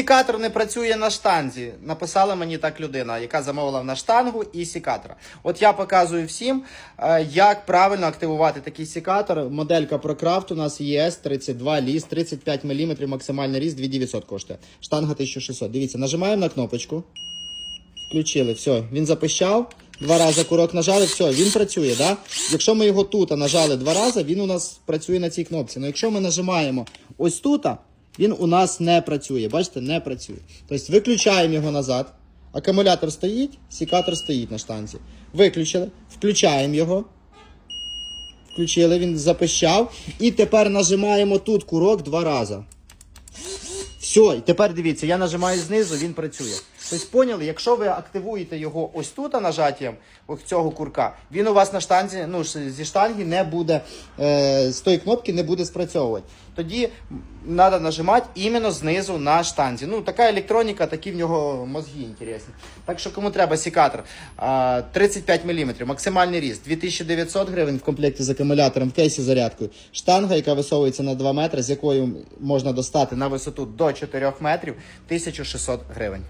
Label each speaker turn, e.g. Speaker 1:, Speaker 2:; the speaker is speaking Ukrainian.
Speaker 1: Сікатор не працює на штанзі. Написала мені так людина, яка замовила на штангу і сікатора. От я показую всім, е, як правильно активувати такий сікатор. Моделька ProCraft у нас ЄС 32 ліс, 35 мм, максимальний ріст 2900 коштує. Штанга 1600. Дивіться, нажимаємо на кнопочку. Включили, все, він запищав. Два рази курок нажали, все, він працює. Да? Якщо ми його тут нажали два рази, він у нас працює на цій кнопці. Ну якщо ми нажимаємо ось тут, він у нас не працює. Бачите, не працює. Тобто виключаємо його назад. Акумулятор стоїть, сікатор стоїть на штанці. Виключили, включаємо його. Включили, він запищав. І тепер нажимаємо тут курок два рази. Все, і тепер дивіться, я нажимаю знизу, він працює. Тобто поняли, якщо ви активуєте його ось тут нажаттям ось цього курка, він у вас на штанзі, ну зі штанги не буде, е, з тої кнопки не буде спрацьовувати. Тоді треба нажимати іменно знизу на штанзі. Ну, така електроніка, такі в нього мозги інтересні. Так що кому треба сікатор, 35 мм, максимальний ріст, 2900 гривень в комплекті з акумулятором, в кейсі зарядкою. Штанга, яка висовується на 2 метри, з якою можна достати на висоту до 4 метрів, 1600 гривень.